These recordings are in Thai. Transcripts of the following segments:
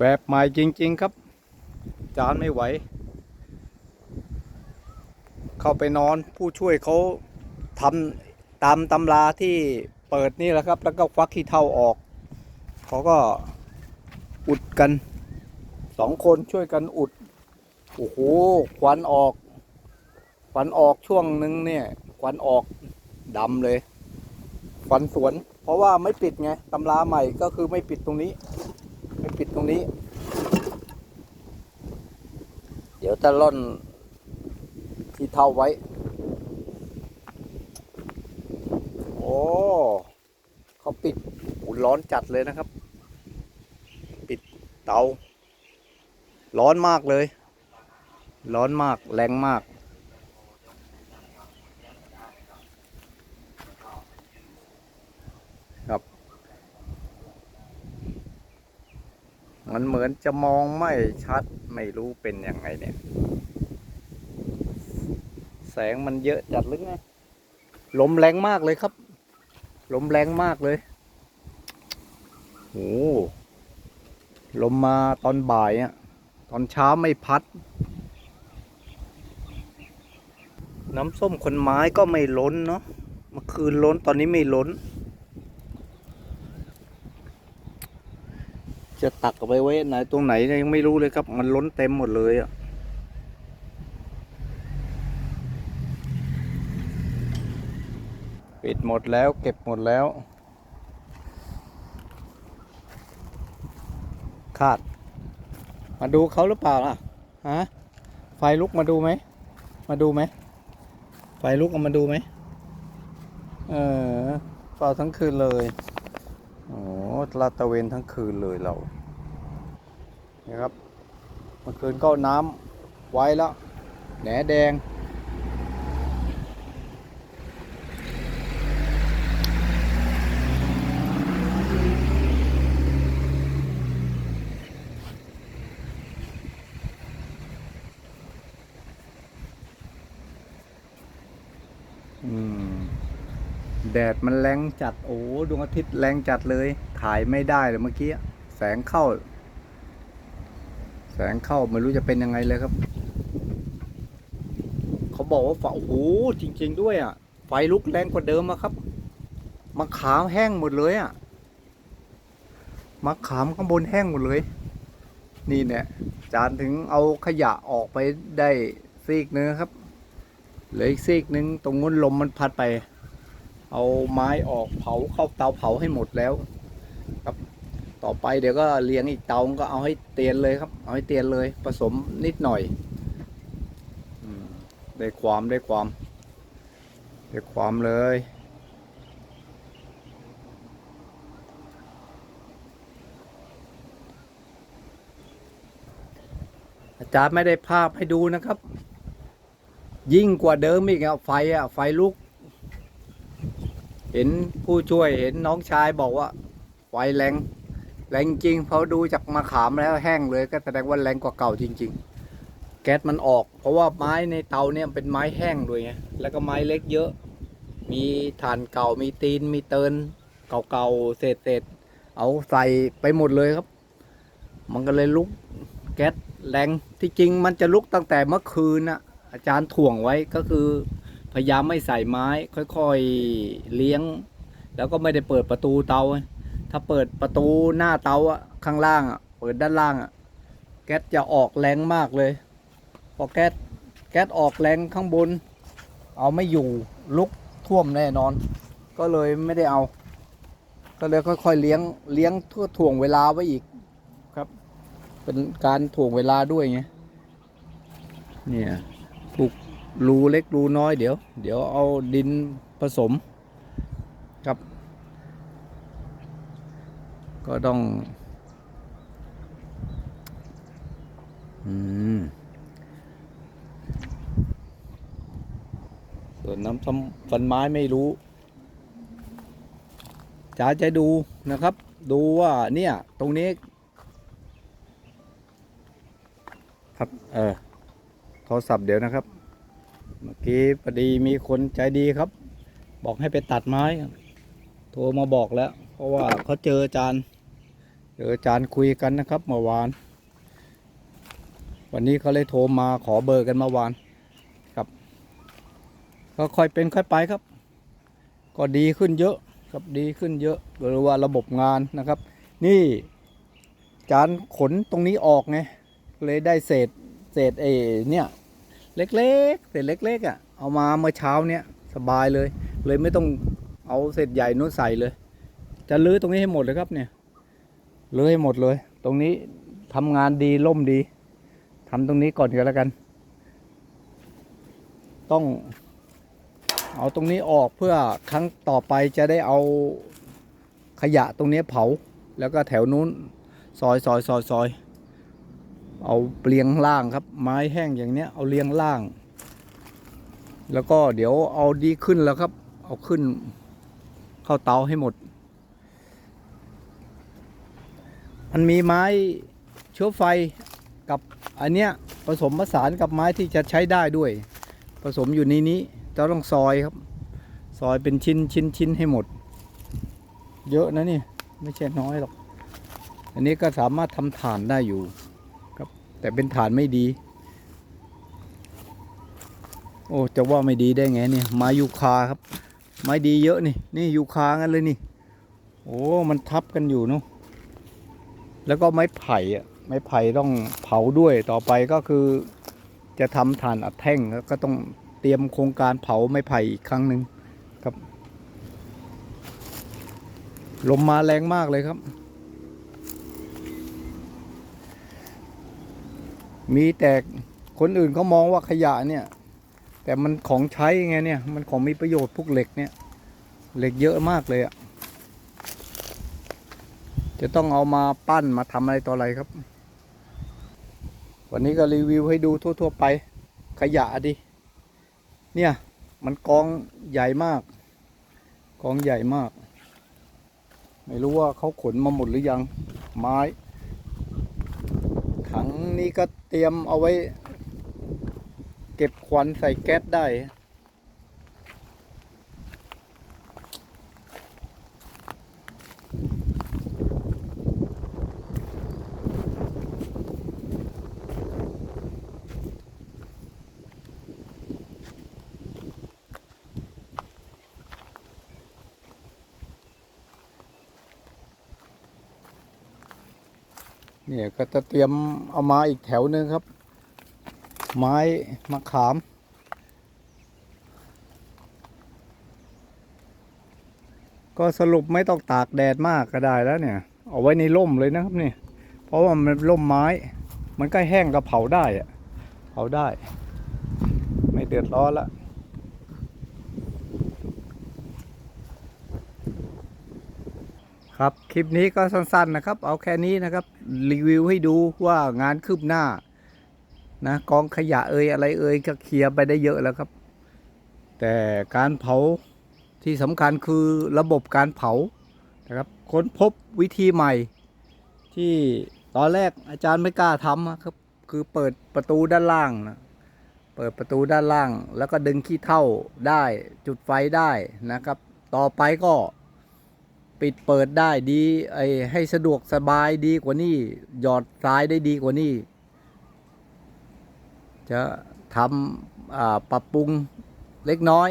แบบใหม่จริง ๆ ครับ จานไม่ไหว เข้าไปนอนผู้ช่วยเขาทำตามตำราที่เปิดนี่แหละครับ แล้วก็ควักขี้เท่าออก เขาก็อุดกันสองคนช่วยกันอุด โอ้โหควันออกควันออกช่วงหนึ่งเนี่ยควันออกดำเลยควันสวน เพราะว่าไม่ปิดไงตำราใหม่ก็คือไม่ปิดตรงนี้ ไม่ปิดตรงนี้ เดี๋ยว จะล่อนที่เท่าไว้ โอ้เขาปิดอุ่นร้อนจัดเลยนะครับ ปิดเตา ร้อนมากเลย ร้อนมาก แรงมากครับมันเหมือนจะมองไม่ชัด ไม่รู้เป็นยังไงเนี่ย แสงมันเยอะจัดหรือไงลมแรงมากเลยครับ ลมแรงมากเลยโอ้ลมมาตอนบ่ายอะตอนเช้าไม่พัด น้ำส้มคนไม้ก็ไม่ล้นเนาะเมื่อคืนล้นตอนนี้ไม่ล้น จะตักเอาไปไว้ไหนตรงไหนยังไม่รู้เลยครับ มันล้นเต็มหมดเลยอะปิดหมดแล้วเก็บหมดแล้ว ขาด มาดูเขาหรือเปล่าล่ะฮะไฟลุกมาดูไหม มาดูไหม ไฟลุกเอามาดูไหม เออเฝ้าทั้งคืนเลย โอ้ลาดตะเวนทั้งคืนเลยเรานี่ครับเมื่อคืนก็น้ำไว้แล้ว แหนแดง อืม แดดมันแรงจัดโอ้ดวงอาทิตย์แรงจัดเลย ถ่ายไม่ได้เลยเมื่อกี้แสงเข้า แสงเข้าไม่รู้จะเป็นยังไงเลยครับ เขาบอกว่าไฟโอ้โหจริง ๆ ด้วยอะ ไฟลุกแรงกว่าเดิมอะครับมะขามแห้งหมดเลยอะมะขามข้างบนแห้งหมดเลย นี่เนี่ยจานถึงเอาขยะออกไปได้ซีกนึงครับเหลืออีกซีกนึงตรงนู้นลมมันพัดไป เอาไม้ออกเผาเข้าเตาเผาให้หมดแล้วครับต่อไปเดี๋ยวก็เลี้ยงอีกเตาก็เอาให้เตียนเลยครับ เอาให้เตียนเลยผสมนิดหน่อยอได้ความได้ความได้ความเลยอาจารย์ไม่ได้ภาพให้ดูนะครับ ยิ่งกว่าเดิมอีกอะไฟอะไฟลุก เห็นผู้ช่วยเห็นน้องชายบอกว่าไฟแรงแรงจริงเพราะดูจากมะขามแล้วแห้งเลยก็แสดงว่าแรงกว่าเก่าจริง ๆ แก๊สมันออก เพราะว่าไม้ในเตาเนี่ยเป็นไม้แห้งด้วยไงแล้วก็ไม้เล็กเยอะ มีถ่านเก่ามีตีนมีเตินเก่าๆเศษๆเอาใส่ไปหมดเลยครับ มันก็เลยลุกแก๊สแรงที่จริงมันจะลุกตั้งแต่เมื่อคืนนะอาจารย์ถ่วงไว้ก็คือ พยายามไม่ใส่ไม้ ค่อยๆเลี้ยง แล้วก็ไม่ได้เปิดประตูเตา ถ้าเปิดประตูหน้าเตาอะข้างล่างอะเปิดด้านล่างอะแก๊สจะออกแรงมากเลย พอแก๊สแก๊สออกแรงข้างบน เอาไม่อยู่ลุกท่วมแน่นอน ก็เลยไม่ได้เอา ก็เลยค่อยๆเลี้ยงเลี้ยงทั่วถ่วงเวลาไว้อีกครับ เป็นการถ่วงเวลาด้วยไงเนี่ยปลูก รูเล็กรูน้อยเดี๋ยว เดี๋ยวเอาดินผสมครับ ก็ต้อง อืม ส่วนน้ำซ้ำฟันไม้ไม่รู้จ๋าจะดูนะครับ ดูว่าเนี่ย ตรงนี้ ครับ เออโทรศัพท์เดี๋ยวนะครับ เมื่อกี้พอดีมีคนใจดีครับ บอกให้ไปตัดไม้โทรมาบอกแล้ว เพราะว่าเขาเจออาจารย์เดี๋ยวอาจารย์คุยกันนะครับเมื่อวาน วันนี้เขาเลยโทรมาขอเบอร์กันเมื่อวานครับ ก็ค่อยเป็นค่อยไปครับ ก็ดีขึ้นเยอะครับดีขึ้นเยอะหรือว่าระบบงานนะครับ นี่จานขนตรงนี้ออกไงเลยได้เศษเศษเอเนี่ย เล็กๆเศษเล็กๆอะเอามาเมื่อเช้าเนี่ยสบายเลย เลยไม่ต้องเอาเศษใหญ่นู้นใส่เลย จะลื้อตรงนี้ให้หมดเลยครับเนี่ยลื้อให้หมดเลย ตรงนี้ทำงานดีล่มดีทำตรงนี้ก่อนก็แล้วกัน ต้อง เอาตรงนี้ออกเพื่อครั้งต่อไปจะได้เอาขยะตรงนี้เผา แล้วก็แถวนู้นซอยซอยซอยซอย เอาเรียงล่างครับ ไม้แห้งอย่างเนี้ยเอาเรียงล่าง แล้วก็เดี๋ยวเอาดีขึ้นแล้วครับ เอาขึ้น เข้าเตาให้หมด มันมีไม้เชื้อไฟกับอันเนี้ยผสมผสานกับไม้ที่จะใช้ได้ด้วย ผสมอยู่ในนี้เราต้องซอยครับ ซอยเป็นชิ้นชิ้นชิ้นให้หมด เยอะนะนี่ ไม่ใช่น้อยหรอก อันนี้ก็สามารถทำฐานได้อยู่ แต่เป็นฐานไม่ดี โอ้จะว่าไม่ดีได้ไงเนี่ยไม้ยูคาครับ ไม้ดีเยอะนี่ นี่ยูคางั้นเลยนี่ โอ้ มันทับกันอยู่เนาะแล้วก็ไม้ไผ่อะไม้ไผ่ต้องเผาด้วยต่อไปก็คือ จะทำฐานอัดแท่งก็ต้องเตรียมโครงการเผาไม้ไผ่อีกครั้งหนึ่งครับลมมาแรงมากเลยครับ มีแต่คนอื่นเขามองว่าขยะเนี่ย แต่มันของใช้ไงเนี่ย มันของมีประโยชน์พวกเหล็กเนี่ย เหล็กเยอะมากเลยอะ่ะ จะต้องเอามาปั้นมาทำอะไรต่ออะไรครับ วันนี้ก็รีวิวให้ดูทั่ว ๆ ไป ขยะดิ เนี่ยมันกองใหญ่มาก กองใหญ่มาก ไม่รู้ว่าเขาขนมาหมดหรือยัง ไม้ ถังนี้ก็เตรียมเอาไว้ เก็บควันใส่แก๊สได้ เนี่ยก็จะเตรียมเอามาอีกแถวหนึ่งครับ ไม้มะขาม ก็สรุปไม่ต้องตากแดดมากก็ได้แล้วเนี่ย เอาไว้ในร่มเลยนะครับนี่เพราะว่ามันร่มไม้ มันก็แห้งก็เผาได้อะเผาได้ ไม่เดือดร้อนละ ครับคลิปนี้ก็สั้นๆนะครับ เอาแค่นี้นะครับ รีวิวให้ดูว่างานคืบหน้านะกองขยะเอ่ยอะไรเอ่ยก็เคลียร์ไปได้เยอะแล้วครับ แต่การเผาที่สำคัญคือระบบการเผานะครับค้นพบวิธีใหม่ ที่ตอนแรกอาจารย์ไม่กล้าทำครับคือเปิดประตูด้านล่างนะเปิดประตูด้านล่าง แล้วก็ดึงขี้เท่าได้จุดไฟได้นะครับ ต่อไปก็ ปิดเปิดได้ดีไอให้สะดวกสบายดีกว่านี้หยอดซ้ายได้ดีกว่านี้จะทำปรับปรุงเล็กน้อย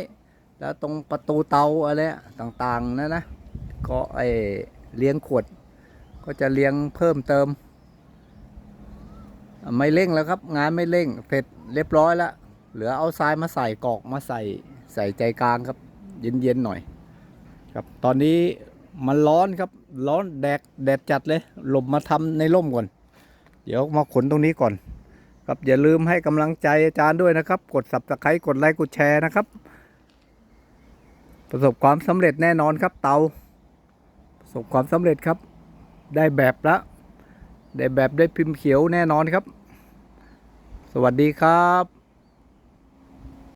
แล้วตรงประตูเตาอะไรต่างๆนะนะก็ไอเลี้ยงขวด ก็จะเลี้ยงเพิ่มเติม ไม่เร่งแล้วครับ งานไม่เร่งเสร็จเรียบร้อยแล้วเหลือเอาทรายมาใส่กรอกมาใส่ใส่ใจกลางครับ เย็นๆหน่อย ครับตอนนี้ มันร้อนครับ ร้อนแดดแดดจัดเลยหลบมาทำในร่มก่อน เดี๋ยวมาขนตรงนี้ก่อน ครับอย่าลืมให้กำลังใจอาจารย์ด้วยนะครับ กด subscribe กดไลค์กดแชร์นะครับ ประสบความสำเร็จแน่นอนครับ เตาประสบความสำเร็จครับ ได้แบบละได้แบบได้พิมพ์เขียวแน่นอนครับ สวัสดีครับ